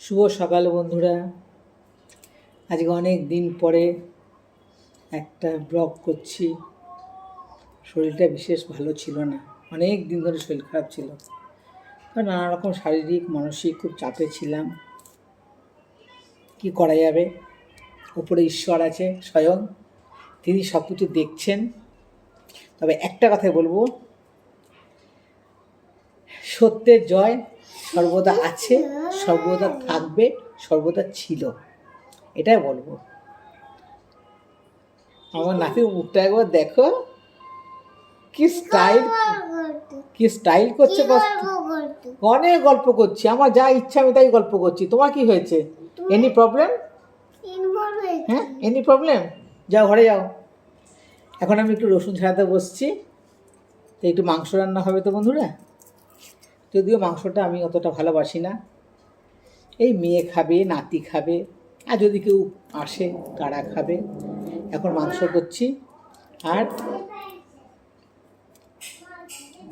শুভ সকাল বন্ধুরা। আজকে অনেক দিন পরে একটা ব্লগ করছি। শরীরটা বিশেষ ভালো ছিল না। অনেক দিন ধরে শরীর খারাপ ছিল। নানা রকম শারীরিক, মানসিক খুব চাপে ছিলাম। কি করা যাবে? উপরে ঈশ্বর আছে, স্বয়ং। তিনি সব কিছু দেখছেন। তবে একটা কথাই বলব, সত্যের জয় সর্বদা আছে, সর্বদা থাকবে, সর্বদা ছিল। এটাই বলব। আমার নাতির মুখটা একবার দেখো। কি স্টাইল কি স্টাইল করছে অনেক গল্প করছি। আমার যা ইচ্ছা, আমি তাই গল্প করছি। তোমার কি হয়েছে? এনি প্রবলেম হ্যাঁ এনি প্রবলেম যাও, ঘরে যাও। এখন আমি একটু রসুন ছাড়াতে বসছি। তো একটু মাংস রান্না হবে তো বন্ধুরা? যদিও মাংসটা আমি অতটা ভালোবাসি না। এই মেয়ে খাবে, নাতি খাবে, আর যদি কেউ আসে তারা খাবে? এখন মাংস করছি, আর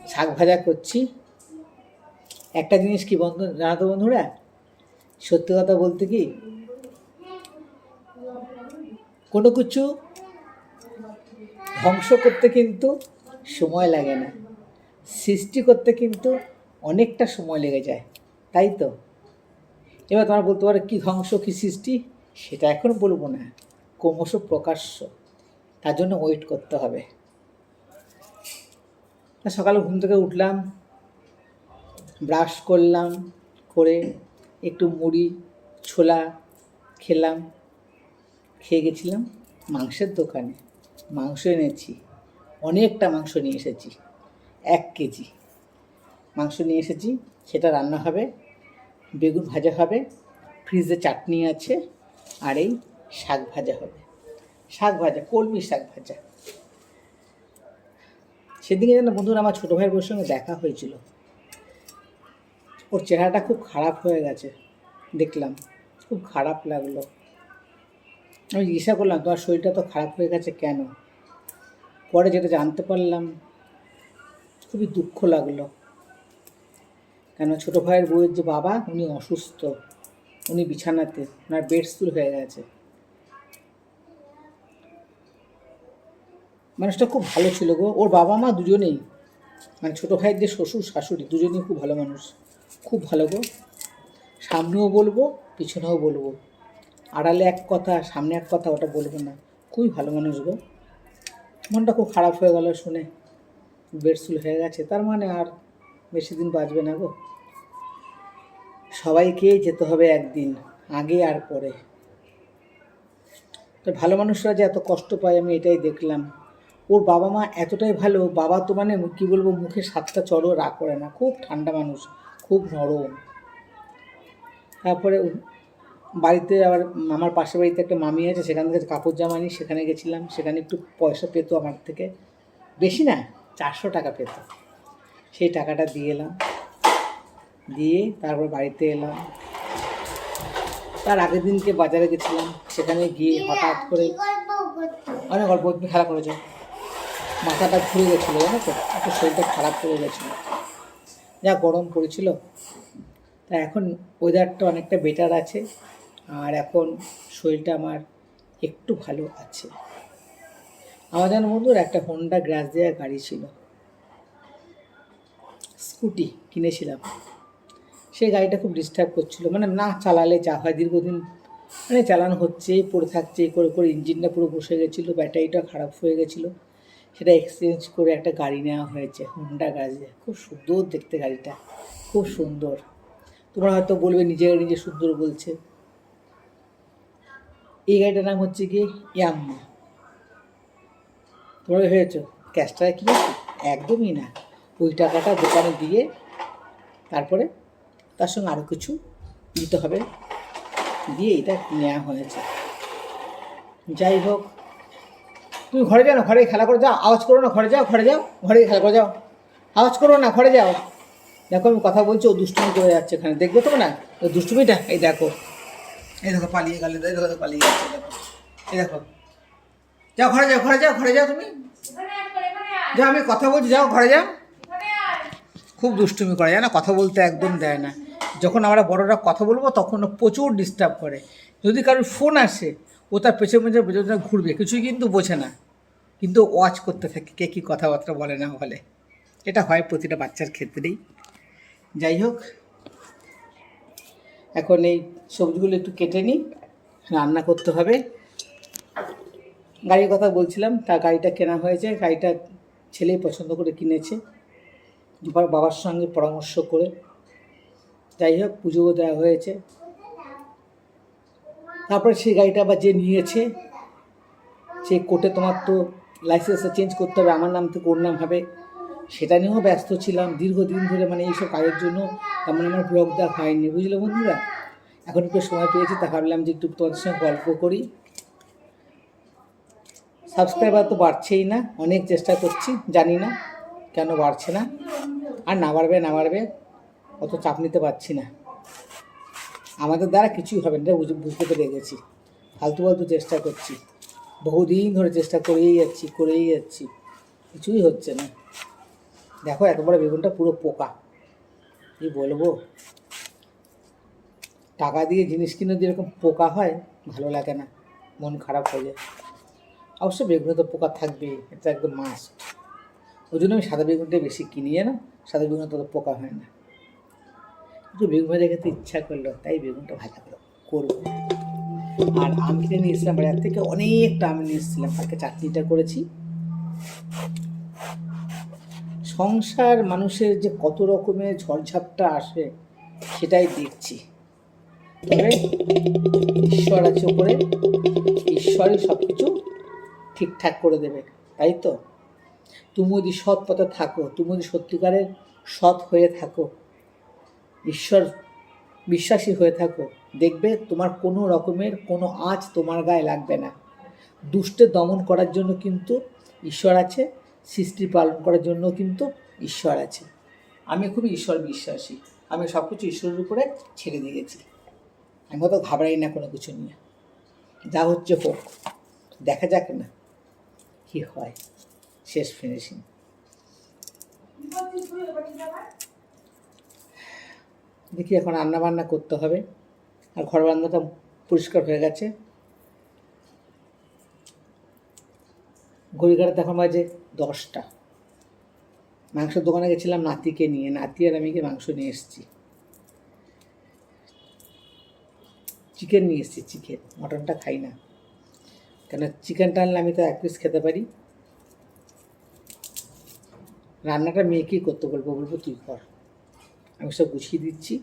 শাক ভাজা করছি। একটা জিনিস কি বন্ধু জানাতো বন্ধুরা? সত্যি কথা বলতে কি? কোনো কিছু ধ্বংস করতে কিন্তু সময় লাগে না। সৃষ্টি করতে কিন্তু অনেকটা সময় লেগে যায়, তাই তো? এবার তোমরা বলতে পারো কী ধ্বংস, কী সৃষ্টি? সেটা এখন বলব না, ক্রমশ প্রকাশ্য। তার জন্য ওয়েট করতে হবে। সকালে ঘুম থেকে উঠলাম ব্রাশ করলাম, করে একটু মুড়ি, ছোলা খেলাম, খেয়ে গেছিলাম মাংসের দোকানে। মাংস এনেছি, অনেকটা মাংস নিয়ে এসেছি, এক কেজি। মাংস নিয়ে এসেছি, সেটা রান্না হবে, বেগুন ভাজা হবে, ফ্রিজে চাটনি আছে, আর এই শাক ভাজা হবে। শাক ভাজা, কলমি শাক ভাজা। সেদিকে যেন বন্ধুরা, আমার ছোটো ভাইয়ের বউয়ের সঙ্গে দেখা হয়েছিল। ওর চেহারাটা খুব খারাপ হয়ে গেছে, দেখলাম। খুব খারাপ লাগল। আমি জিজ্ঞাসা করলাম, তোমার শরীরটা তো খারাপ হয়ে গেছে কেন? পরে যেটা জানতে পারলাম, খুবই দুঃখ লাগল। কেন ছোটো ভাইয়ের বউয়ের যে বাবা, উনি অসুস্থ। উনি বিছানাতে, ওনার বেড স্টুল হয়ে গেছে। মানুষটা খুব ভালো ছিল গো। ওর বাবা মা দুজনেই মানে ছোটো ভাইয়ের যে শ্বশুর, শাশুড়ি, দুজনেই খুব ভালো মানুষ। খুব ভালো গো। সামনেও বলব, পিছনেও বলব। আড়ালে এক কথা, সামনে এক কথা ওটা বলব না। খুবই ভালো মানুষ গো। মনটা খুব খারাপ হয়ে গেল শুনে। বেডসুল হয়ে গেছে। তার মানে আর বেশি দিন বাঁচবে না গো। সবাইকে যেতে হবে একদিন, আগে আর পরে। তো ভালো মানুষরা যে এত কষ্ট পায়, আমি এটাই দেখলাম। ওর বাবা মা এতটাই ভালো, বাবা তো মানে কী বলব, মুখে সাতটা চড়ও রাগ করে না। খুব ঠান্ডা মানুষ, খুব নরম। তারপরে বাড়িতে আবার আমার পাশের বাড়িতে একটা মামি আছে, সেখান থেকে কাপড় জামা নিই সেখানে গেছিলাম। সেখানে একটু পয়সা পেতো আমার থেকে। বেশি না, চারশো টাকা পেত। সেই টাকাটা দিয়ে এলাম। দিয়ে তারপর বাড়িতে এলাম। তার আগের দিনকে বাজারে গেছিলাম। সেখানে গিয়ে হঠাৎ করে অনেক অল্প খেলা করেছে। মাথাটা ঘুরে গেছিল জানো তো? একটু শরীরটা খারাপ করে গেছিল। যা গরম পড়েছিল। তা এখন ওয়েদারটা অনেকটা বেটার আছে। আর এখন শরীরটা আমার একটু ভালো আছে। আমার যেন বন্ধুর একটা হোন্ডা গ্রাস দেওয়া গাড়ি ছিল। স্কুটি কিনেছিলাম। সেই গাড়িটা খুব ডিস্টার্ব করছিল। মানে না চালালে যা হয়, দীর্ঘদিন মানে চালানো হচ্ছে, পড়ে থাকছে করে করে ইঞ্জিনটা পুরো বসে গেছিল, ব্যাটারিটা খারাপ হয়ে গেছিল। সেটা এক্সচেঞ্জ করে একটা গাড়ি নেওয়া হয়েছে হোন্ডা গাড়ি খুব সুন্দর দেখতে গাড়িটা, খুব সুন্দর। তোমরা হয়তো বলবে নিজে নিজে সুন্দর বলছে। এই গাড়িটার নাম হচ্ছে কি ইয়াম্মা তোমরা ভেবেছো ক্যাশটা কি একদমই না। ওই টাকাটা দোকানে দিয়ে তারপরে তার সঙ্গে আরও কিছু দিতে হবে। দিয়ে এটা নেওয়া হয়েছে। যাই হোক তুমি ঘরে যাও না ঘরে খেলা করে যাও আওয়াজ করো না ঘরে যাও ঘরে যাও ঘরে খেলা করে যাও। আওয়াজ করো না ঘরে যাও। দেখো আমি কথা বলছি ও দুষ্টুমি করে যাচ্ছে এখানে। দেখবে তো না ও দুষ্টুমিটা এই দেখো। এই দেখো পালিয়ে গেলে এই দেখো পালিয়ে যাচ্ছে দেখো। এই দেখো। যাও ঘরে যাও ঘরে যাও ঘরে যাও তুমি। যাও আমি কথা বলছি যাও ঘরে যাও। খুব দুষ্টুমি করে, জানো? কথা বলতে একদম দেয় না। যখন আমরা বড়রা কথা বলব, তখন প্রচুর ডিস্টার্ব করে। যদি কারোর ফোন আসে, ও তার পেছনে পেছনে পেছনে ঘুরবে, কিছুই কিন্তু বোঝে না। কিন্তু ওয়াচ করতে থাকে, কে কী কথাবার্তা বলে না বলে। এটা হয় প্রতিটা বাচ্চার ক্ষেত্রেই। যাই হোক, এখন এই সবজিগুলো একটু কেটে নিই, রান্না করতে হবে। গাড়ির কথা বলছিলাম, তা গাড়িটা কেনা হয়েছে। গাড়িটা ছেলেই পছন্দ করে কিনেছে। বাবার সঙ্গে পরামর্শ করে। যাই হোক, পুজোও দেওয়া হয়েছে। তারপরে সেই গাড়িটা আবার যে নিয়েছে সেই কোর্টে তোমার তো লাইসেন্সটা চেঞ্জ করতে হবে, আমার নাম থেকে ওর নাম হবে। সেটা নিয়েও ব্যস্ত ছিলাম। দীর্ঘদিন ধরে মানে এইসব কাজের জন্য তেমন আমার ব্লগ দেওয়া হয়নি, বুঝলে বন্ধুরা? এখন একটু সময় পেয়েছি, তা ভাবলাম যে একটু তোমাদের সঙ্গে গল্প করি। সাবস্ক্রাইবার তো বাড়ছেই না, অনেক চেষ্টা করছি, জানি না। কেন বাড়ছে না? আর না বাড়বে না বাড়বে, অত চাপ নিতে পারছি না। আমাদের দ্বারা কিছুই হবে না বুঝতে পেরে গেছি। ফালতু ফালতু চেষ্টা করছি। বহুদিন ধরে চেষ্টা করেই যাচ্ছি করেই যাচ্ছি। কিছুই হচ্ছে না। দেখো এত বড় বেগুনটা পুরো পোকা। কি বলব? টাকা দিয়ে জিনিস কিনে যেরকম পোকা হয়, ভালো লাগে না। মন খারাপ হয়ে যায়। অবশ্য বেগুনে তো পোকা থাকবেই, এটা একদম মাস্ট ওই জন্য আমি সাদা বেগুনটা বেশি কিনি না সাদা বেগুনে তত পোকা হয় না। একটু বেগুন ভাজা খেতে ইচ্ছা করল, তাই বেগুনটা ভাজা করো করব। আর আম কিনে নিয়ে এসেছিলাম বাজার থেকে, অনেকটা আম নিয়ে এসেছিলাম, কালকে চাটনিটা করেছি। সংসার মানুষের যে কত রকমের ঝড়ঝাপটা আসে, সেটাই দেখছি। তবে ঈশ্বর আছে উপরে ঈশ্বরই সব কিছু ঠিকঠাক করে দেবে, তাই তো? তুমি যদি সৎ পথে থাকো, তুমি যদি সত্যিকারের সৎ হয়ে থাকো, ঈশ্বর বিশ্বাসী হয়ে থাকো, দেখবে তোমার কোনো রকমের কোনো আঁচ তোমার গায়ে লাগবে না। দুষ্টে দমন করার জন্য কিন্তু ঈশ্বর আছে, সৃষ্টি পালন করার জন্য কিন্তু ঈশ্বর আছে। আমি খুবই ঈশ্বর বিশ্বাসী, আমি সব কিছু ঈশ্বরের উপরে ছেড়ে দিয়েছি আমি অত ঘাবড়াই না কোনো কিছু নিয়ে। যা হচ্ছে হোক, দেখা যাক না কি হয়। শেষ ফিনিশিং দেখি এখন রান্না বান্না করতে হবে। আর ঘর বান্নাটা পরিষ্কার হয়ে গেছে। ঘড়িঘাটে এখন বাজে দশটা। মাংসের দোকানে গেছিলাম, নাতিকে নিয়ে। নাতি আর আমি মাংস নিয়ে এসেছি। চিকেন নিয়ে এসেছি, চিকেন। মটনটা খাই না। কেন চিকেনটা আনলে আমি তো এক পিস খেতে পারি। রান্নাটা মেয়েকেই করতে বলব? বলব, তুই কর। আমি সব গুছিয়ে দিচ্ছি।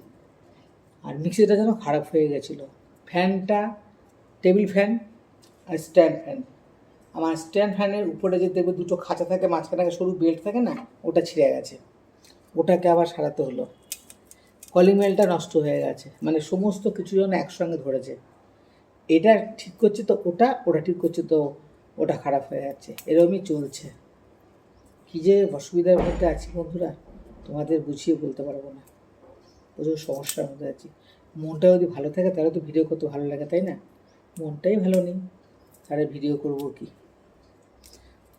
আর মিক্সিটা যেন খারাপ হয়ে গেছিল। ফ্যানটা, টেবিল ফ্যান আর স্ট্যান্ড ফ্যান। আমার স্ট্যান্ড ফ্যানের উপরে যে দেখবে দুটো খাঁচা থাকে, মাঝখানে সরু বেল্ট থাকে না, ওটা ছিঁড়ে গেছে। ওটাকে আবার সারাতে হলো। কলিং বেলটা নষ্ট হয়ে গেছে। মানে সমস্ত কিছু যেন একসঙ্গে ধরেছে। এটা ঠিক করছে তো ওটা ওটা ঠিক করছে তো ওটা খারাপ হয়ে যাচ্ছে। এরকমই চলছে। কী যে অসুবিধার মধ্যে আছি বন্ধুরা, তোমাদের বুঝিয়ে বলতে পারব না। প্রচুর সমস্যার মধ্যে আছি। মনটা যদি ভালো থাকে, তাহলে তো ভিডিও করতে ভালো লাগে, তাই না? মনটাই ভালো নেই, তাহলে ভিডিও করব কি?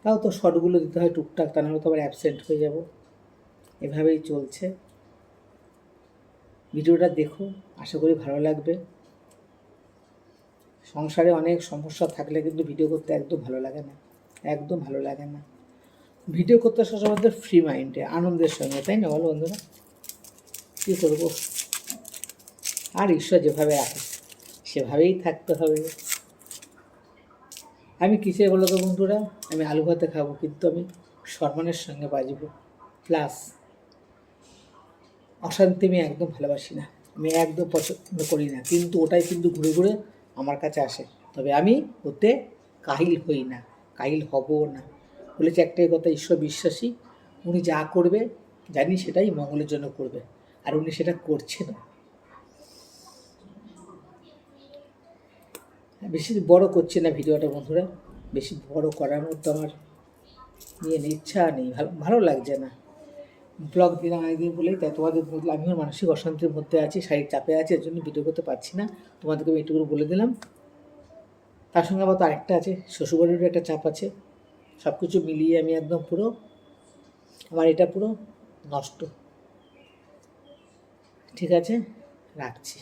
তাও তো শর্টগুলো দিতে হয় টুকটাক, তা নাহলে তো আবার অ্যাবসেন্ট হয়ে যাব। এভাবেই চলছে। ভিডিওটা দেখো, আশা করি ভালো লাগবে। সংসারে অনেক সমস্যা থাকলে কিন্তু ভিডিও করতে একদম ভালো লাগে না। একদম ভালো লাগে না। ভিডিও করতে সবসময় ফ্রি মাইন্ডে আনন্দের সঙ্গে, তাই না বলো বন্ধুরা? কী করব? আর ঈশ্বর যেভাবে রাখে সেভাবেই থাকতে হবে। আমি কিসে বলো তো বন্ধুরা? আমি আলু ভাতে খাব, কিন্তু আমি সম্মানের সঙ্গে বাজব। প্লাস অশান্তি আমি একদম ভালোবাসি না। আমি একদম পছন্দ করি না, কিন্তু ওটাই কিন্তু ঘুরে ঘুরে আমার কাছে আসে। তবে আমি ওতে কাহিল হই না, কাহিল হবও না। বলেছে একটাই কথা, ঈশ্বর বিশ্বাসী, উনি যা করবে, জানি সেটাই মঙ্গলের জন্য করবে, আর উনি সেটা করছেন বেশি বড় করছি না ভিডিওটা, বন্ধুরা। বেশি বড় করার মতো আমার নিয়ে ইচ্ছা নেই, ভালো ভালো লাগছে না। ব্লগ দিলাম একদিন বলেই তাই, তোমাদের আমিও মানসিক অশান্তির মধ্যে আছি, শারীরিক চাপে আছি, এর জন্য ভিডিও করতে পারছি না। তোমাদেরকে আমি একটু বলে দিলাম। তার সঙ্গে আবার তো আরেকটা আছে, শ্বশুরবাড়িরও একটা চাপ আছে। সব কিছু মিলিয়ে আমি একদম পুরো আমার এটা পুরো নষ্ট। ঠিক আছে? রাখছি।